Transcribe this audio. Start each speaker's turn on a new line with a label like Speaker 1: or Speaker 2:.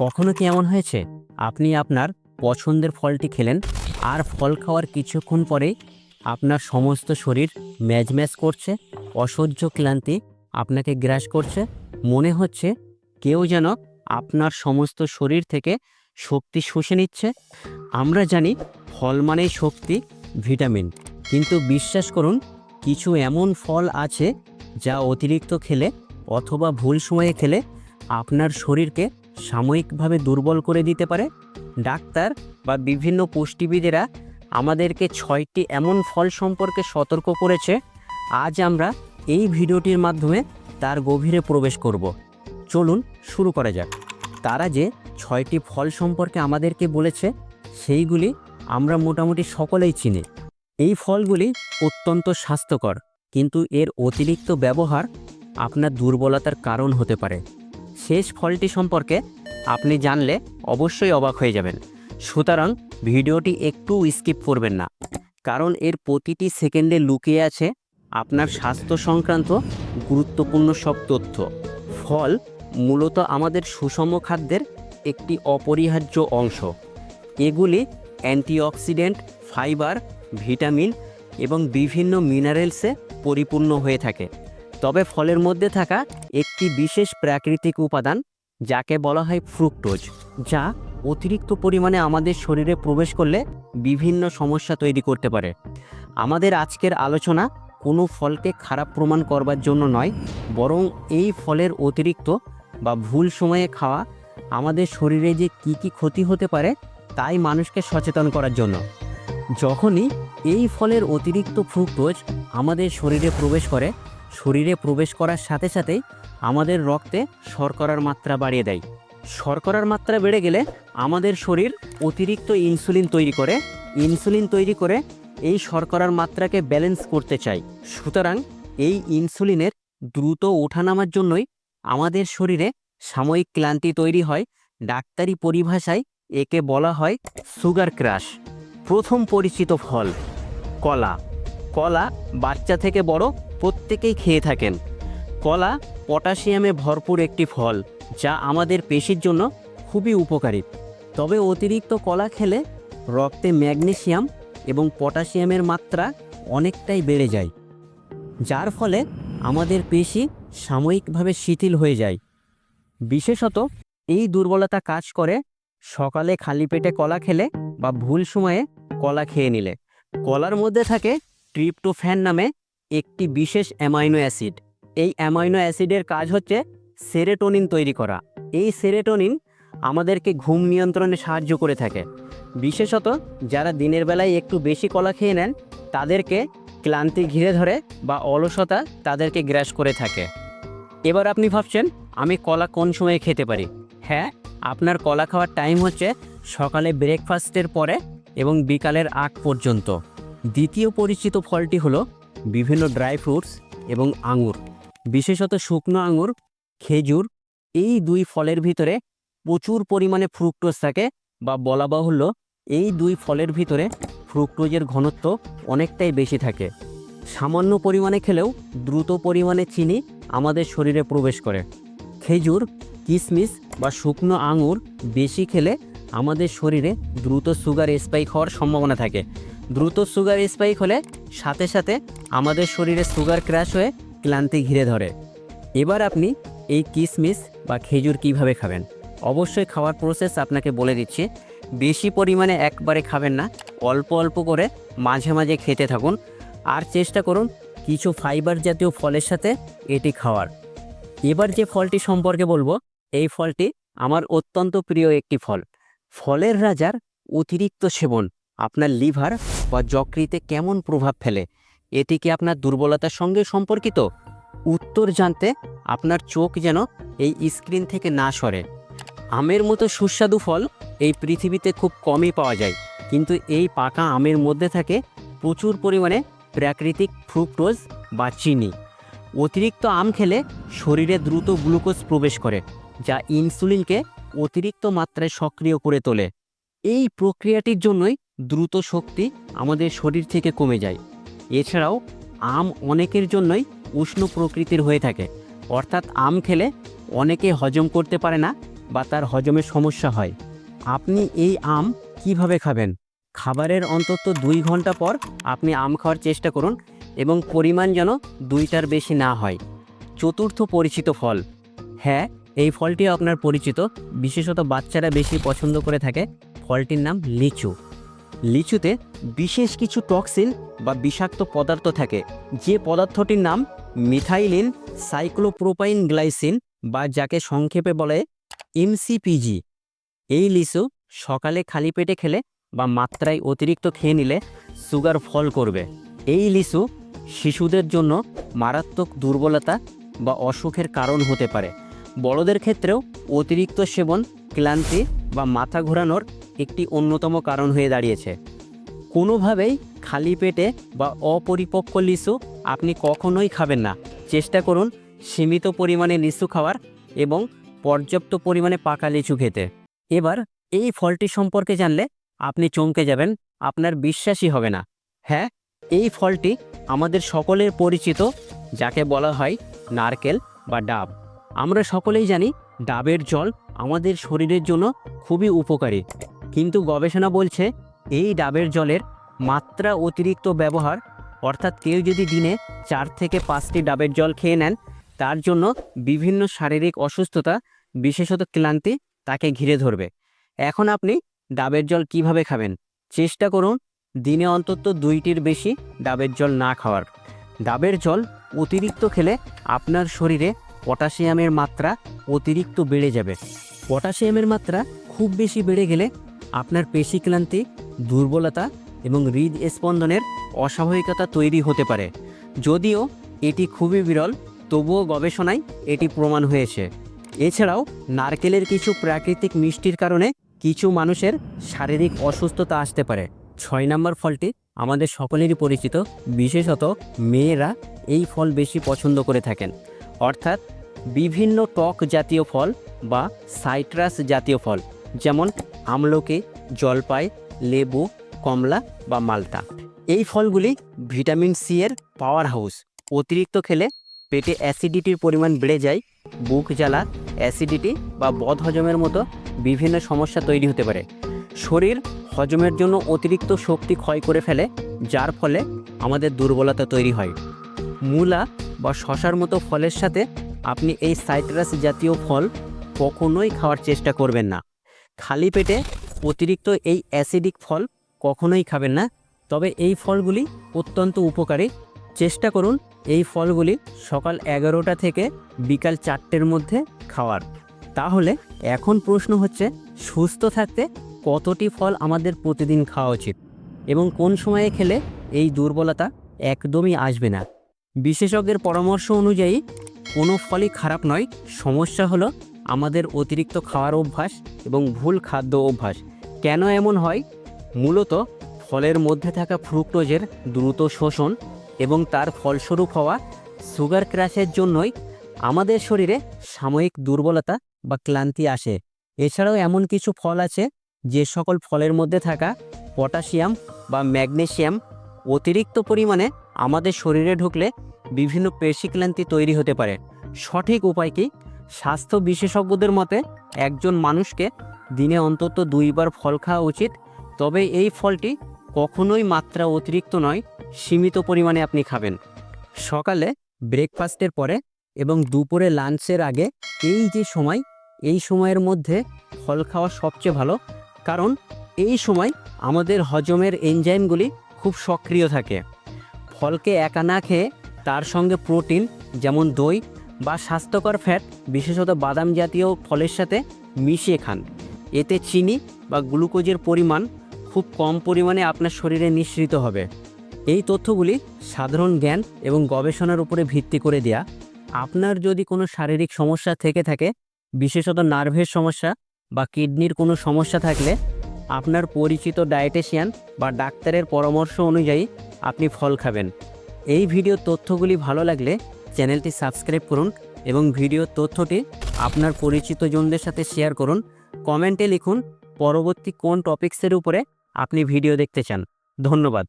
Speaker 1: কখনো কি এমন হয়েছে? আপনি আপনার পছন্দের ফলটি খেলেন আর ফল খাওয়ার কিছুক্ষণ পরেই আপনার সমস্ত শরীর ম্যাজম্যাজ করছে, অসহ্য ক্লান্তি আপনাকে গ্রাস করছে। মনে হচ্ছে কেউ যেন আপনার সমস্ত শরীর থেকে শক্তি শুষে নিচ্ছে। আমরা জানি ফল মানেই শক্তি, ভিটামিন। কিন্তু বিশ্বাস করুন, কিছু এমন ফল আছে যা অতিরিক্ত খেলে অথবা ভুল সময়ে খেলে আপনার শরীরকে সাময়িকভাবে দুর্বল করে দিতে পারে। ডাক্তার বা বিভিন্ন পুষ্টিবিদেরা আমাদেরকে ছয়টি এমন ফল সম্পর্কে সতর্ক করেছে। আজ আমরা এই ভিডিওটির মাধ্যমে তার গভীরে প্রবেশ করব। চলুন শুরু করা যাক। তারা যে ছয়টি ফল সম্পর্কে আমাদেরকে বলেছে, সেইগুলি আমরা মোটামুটি সকলেই চিনি। এই ফলগুলি অত্যন্ত স্বাস্থ্যকর, কিন্তু এর অতিরিক্ত ব্যবহার আপনার দুর্বলতার কারণ হতে পারে। শেষ ফলটি সম্পর্কে আপনি জানলে অবশ্যই অবাক হয়ে যাবেন। সুতরাং ভিডিওটি একটু স্কিপ করবেন না। কারণ এর প্রতিটি সেকেন্ডে লুকিয়ে আছে আপনার স্বাস্থ্য সংক্রান্ত গুরুত্বপূর্ণ সব তথ্য। ফল মূলত আমাদের সুষম খাদ্যের একটি অপরিহার্য অংশ। এগুলি অ্যান্টিঅক্সিডেন্ট, ফাইবার, ভিটামিন এবং বিভিন্ন মিনারেলসে পরিপূর্ণ হয়ে থাকে। তবে ফলের মধ্যে থাকা একটি বিশেষ প্রাকৃতিক উপাদান যাকে বলা হয় ফ্রুক্টোজ, যা অতিরিক্ত পরিমাণে আমাদের শরীরে প্রবেশ করলে বিভিন্ন সমস্যা তৈরি করতে পারে। আমাদের আজকের আলোচনা কোনো ফলকে খারাপ প্রমাণ করবার জন্য নয়, বরং এই ফলের অতিরিক্ত বা ভুল সময়ে খাওয়া আমাদের শরীরে যে কি কি ক্ষতি হতে পারে তাই মানুষকে সচেতন করার জন্য। যখনই এই ফলের অতিরিক্ত ফ্রুক্টোজ আমাদের শরীরে প্রবেশ করে, শরীরে প্রবেশ করার সাথে সাথেই আমাদের রক্তে শর্করার মাত্রা বাড়িয়ে দেয়। শর্করার মাত্রা বেড়ে গেলে আমাদের শরীর অতিরিক্ত ইনসুলিন তৈরি করে। ইনসুলিন তৈরি করে এই শর্করার মাত্রাকে ব্যালেন্স করতে চাই সুতরাং এই ইনসুলিনের দ্রুত ওঠানামার জন্যই আমাদের শরীরে সাময়িক ক্লান্তি তৈরি হয়। ডাক্তারি পরিভাষায় একে বলা হয় সুগার ক্রাশ। প্রথম পরিচিত ফল কলা। কলা বাচ্চা থেকে বড়, প্রত্যেকেই খেয়ে থাকেন। কলা পটাশিয়ামে ভরপুর একটি ফল, যা আমাদের পেশির জন্য খুবই উপকারী। তবে অতিরিক্ত কলা খেলে রক্তে ম্যাগনেশিয়াম এবং পটাশিয়ামের মাত্রা অনেকটাই বেড়ে যায়, যার ফলে আমাদের পেশি সাময়িকভাবে শিথিল হয়ে যায়। বিশেষত এই দুর্বলতা কাজ করে সকালে খালি পেটে কলা খেলে বা ভুল সময়ে কলা খেয়ে নিলে। কলার মধ্যে থাকে ট্রিপ্টোফ্যান নামে একটি বিশেষ অ্যামাইনো অ্যাসিড। এই অ্যামাইনো অ্যাসিডের কাজ হচ্ছে সেরেটোনিন তৈরি করা। এই সেরেটোনিন আমাদেরকে ঘুম নিয়ন্ত্রণে সাহায্য করে থাকে। বিশেষত যারা দিনের বেলায় একটু বেশি কলা খেয়ে নেন, তাদেরকে ক্লান্তি ঘিরে ধরে বা অলসতা তাদেরকে গ্রাস করে থাকে। এবার আপনি ভাবছেন, আমি কলা কোন সময়ে খেতে পারি? হ্যাঁ আপনার কলা খাওয়ার টাইম হচ্ছে সকালে ব্রেকফাস্টের পরে এবং বিকালের আগ পর্যন্ত। দ্বিতীয় পরিচিত ফলটি হলো বিভিন্ন ড্রাই ফ্রুটস এবং আঙুর। বিশেষত শুকনো আঙুর, খেজুর, এই দুই ফলের ভিতরে প্রচুর পরিমাণে ফ্রুক্টোজ থাকে বা বলা বাহুল্য এই দুই ফলের ভিতরে ফ্রুক্টোজের ঘনত্ব অনেকটাই বেশি থাকে। সামান্য পরিমাণে খেলেও দ্রুত পরিমাণে চিনি আমাদের শরীরে প্রবেশ করে। খেজুর কিশমিশ বা শুকনো আঙুর বেশি খেলে আমাদের শরীরে দ্রুত সুগার স্পাইক হওয়ার সম্ভাবনা থাকে। দ্রুত সুগার স্পাইক হলে সাথে সাথে আমাদের শরীরে সুগার ক্র্যাশ হয়ে ক্লান্তি ঘিরে ধরে। এবার আপনি এই কিশমিশ বা খেজুর কীভাবে খাবেন? অবশ্যই খাওয়ার প্রসেস আপনাকে বলে দিচ্ছি। বেশি পরিমাণে একবারে খাবেন না, অল্প অল্প করে মাঝে মাঝে খেতে থাকুন। আর চেষ্টা করুন কিছু ফাইবার জাতীয় ফলের সাথে এটি খাওয়ার। এবার যে ফলটি সম্পর্কে বলব, এই ফলটি আমার অত্যন্ত প্রিয় একটি ফল। ফলের রাজার অতিরিক্ত সেবন আপনার লিভার বা যকৃতে কেমন প্রভাব ফেলে? এটি কি আপনার দুর্বলতার সঙ্গে সম্পর্কিত? উত্তর জানতে আপনার চোখ যেন এই স্ক্রিন থেকে না সরে। আমের মতো সুস্বাদু ফল এই পৃথিবীতে খুব কমই পাওয়া যায়, কিন্তু এই পাকা আমের মধ্যে থাকে প্রচুর পরিমাণে প্রাকৃতিক ফ্রুক্টোজ বা চিনি। অতিরিক্ত আম খেলে শরীরে দ্রুত গ্লুকোজ প্রবেশ করে, যা ইনসুলিনকে অতিরিক্ত মাত্রায় সক্রিয় করে তোলে। এই প্রক্রিয়াটির জন্যই দ্রুত শক্তি আমাদের শরীর থেকে কমে যায়। এছাড়াও আম অনেকের জন্যই উষ্ণ প্রকৃতির হয়ে থাকে। অর্থাৎ আম খেলে অনেকে হজম করতে পারে না বা তার হজমের সমস্যা হয়। আপনি এই আম কীভাবে খাবেন? খাবারের অন্তত দুই ঘণ্টা পর আপনি আম খাওয়ার চেষ্টা করুন এবং পরিমাণ যেন দুইটার বেশি না হয়। চতুর্থ পরিচিত ফল। হ্যাঁ এই ফলটি আপনার পরিচিত। বিশেষত বাচ্চারা বেশি পছন্দ করে থাকে। ফলটির নাম লিচু। লিচুতে বিশেষ কিছু টক্সিন বা বিষাক্ত পদার্থ থাকে, যে পদার্থটির নাম মিথাইলিন সাইক্লোপ্রোপাইন গ্লাইসিন বা যাকে সংক্ষেপে বলে এমসিপিজি। এই লিচু সকালে খালি পেটে খেলে বা মাত্রায় অতিরিক্ত খেয়ে নিলে সুগার ফল করবে। এই লিচু শিশুদের জন্য মারাত্মক দুর্বলতা বা অসুখের কারণ হতে পারে। বড়দের ক্ষেত্রেও অতিরিক্ত সেবন, ক্লান্তি বা মাথা ঘোরানোর একটি অন্যতম কারণ হয়ে দাঁড়িয়েছে। কোনোভাবেই খালি পেটে বা অপরিপক্ক লিচু আপনি কখনোই খাবেন না। চেষ্টা করুন সীমিত পরিমাণে লিচু খাওয়ার এবং পর্যাপ্ত পরিমাণে পাকা লিচু খেতে। এবার এই ফলটি সম্পর্কে জানলে আপনি চমকে যাবেন, আপনার বিশ্বাসই হবে না। হ্যাঁ এই ফলটি আমাদের সকলের পরিচিত, যাকে বলা হয় নারকেল বা ডাব। আমরা সকলেই জানি ডাবের জল আমাদের শরীরের জন্য খুবই উপকারী। কিন্তু গবেষণা বলছে এই ডাবের জলের মাত্রা অতিরিক্ত ব্যবহার, অর্থাৎ কেউ যদি দিনে চার থেকে পাঁচটি ডাবের জল খেয়ে নেন, তার জন্য বিভিন্ন শারীরিক অসুস্থতা, বিশেষত ক্লান্তি, তাকে ঘিরে ধরবে। এখন আপনি ডাবের জল কীভাবে খাবেন? চেষ্টা করুন দিনে অন্তত দুইটির বেশি ডাবের জল না খাওয়ার। ডাবের জল অতিরিক্ত খেলে আপনার শরীরে পটাশিয়ামের মাত্রা অতিরিক্ত বেড়ে যাবে। পটাশিয়ামের মাত্রা খুব বেশি বেড়ে গেলে আপনার পেশিক্লান্তি দুর্বলতা এবং হৃদ স্পন্দনের অস্বাভাবিকতা তৈরি হতে পারে। যদিও এটি খুবই বিরল, তবুও গবেষণায় এটি প্রমাণ হয়েছে। এছাড়াও নারকেলের কিছু প্রাকৃতিক মিষ্টির কারণে কিছু মানুষের শারীরিক অসুস্থতা আসতে পারে। ছয় নম্বর ফলটি আমাদের সকলেরই পরিচিত, বিশেষত মেয়েরা এই ফল বেশি পছন্দ করে থাকেন। অর্থাৎ বিভিন্ন টক জাতীয় ফল বা সাইট্রাস জাতীয় ফল, যেমন আমলকি, জলপাই, লেবু, কমলা বা মালটা এই ফলগুলি ভিটামিন সি এর পাওয়ার হাউস। অতিরিক্ত খেলে পেটে অ্যাসিডিটির পরিমাণ বেড়ে যায়, বুক জ্বালা, অ্যাসিডিটি বা বদহজমের মতো বিভিন্ন সমস্যা তৈরি হতে পারে। শরীর হজমের জন্য অতিরিক্ত শক্তি ক্ষয় করে ফেলে, যার ফলে আমাদের দুর্বলতা তৈরি হয়। মূলা বা শশার মতো ফলের সাথে আপনি এই সাইট্রাস জাতীয় ফল কখনোই খাওয়ার চেষ্টা করবেন না। খালি পেটে অতিরিক্ত এই অ্যাসিডিক ফল কখনোই খাবেন না। তবে এই ফলগুলি অত্যন্ত উপকারী। চেষ্টা করুন এই ফলগুলি সকাল এগারোটা থেকে বিকাল চারটের মধ্যে খাওয়ার। তাহলে এখন প্রশ্ন হচ্ছে, সুস্থ থাকতে কতটি ফল আমাদের প্রতিদিন খাওয়া উচিত? এবং কোন সময়ে খেলে এই দুর্বলতা একদমই আসবে না? বিশেষজ্ঞের পরামর্শ অনুযায়ী, কোনো ফলই খারাপ নয়। সমস্যা হলো আমাদের অতিরিক্ত খাওয়ার অভ্যাস এবং ভুল খাদ্য অভ্যাস। কেন এমন হয়? মূলত ফলের মধ্যে থাকা ফ্রুক্টোজের দ্রুত শোষণ এবং তার ফলস্বরূপ হওয়া সুগার ক্র্যাশের জন্যই আমাদের শরীরে সাময়িক দুর্বলতা বা ক্লান্তি আসে। এছাড়াও এমন কিছু ফল আছে যে সকল ফলের মধ্যে থাকা পটাশিয়াম বা ম্যাগনেশিয়াম অতিরিক্ত পরিমাণে আমাদের শরীরে ঢুকলে বিভিন্ন পেশিক্লান্তি তৈরি হতে পারে। সঠিক উপায় কি? স্বাস্থ্য বিশেষজ্ঞদের মতে, একজন মানুষকে দিনে অন্তত দুইবার ফল খাওয়া উচিত, তবে এই ফলটি কখনোই মাত্রা অতিরিক্ত নয়, সীমিত পরিমাণে আপনি খাবেন। সকালে ব্রেকফাস্টের পরে এবং দুপুরে লাঞ্চের আগে এই যে সময়, এই সময়ের মধ্যে ফল খাওয়া সবচেয়ে ভালো, কারণ এই সময় আমাদের হজমের এনজাইমগুলি খুব সক্রিয় থাকে। ফলকে একা না খেয়ে তার সঙ্গে প্রোটিন, যেমন দই বা স্বাস্থ্যকর ফ্যাট, বিশেষত বাদাম জাতীয় ফলের সাথে মিশিয়ে খান। এতে চিনি বা গ্লুকোজের পরিমাণ খুব কম পরিমাণে আপনার শরীরে নিঃসৃত হবে। এই তথ্যগুলি সাধারণ জ্ঞান এবং গবেষণার উপরে ভিত্তি করে দেয়া। আপনার যদি কোনো শারীরিক সমস্যা থেকে থাকে, বিশেষত নার্ভের সমস্যা বা কিডনির কোনো সমস্যা থাকলে আপনার পরিচিত ডায়েটেশিয়ান বা ডাক্তারের পরামর্শ অনুযায়ী আপনি ফল খাবেন। এই ভিডিও তথ্যগুলি ভালো লাগলে চ্যানেলটি সাবস্ক্রাইব করুন এবং ভিডিও তথ্যটি আপনার পরিচিত জনদের সাথে শেয়ার করুন। কমেন্টে লিখুন পরবর্তী কোন টপিক্সের উপরে আপনি ভিডিও দেখতে চান। ধন্যবাদ।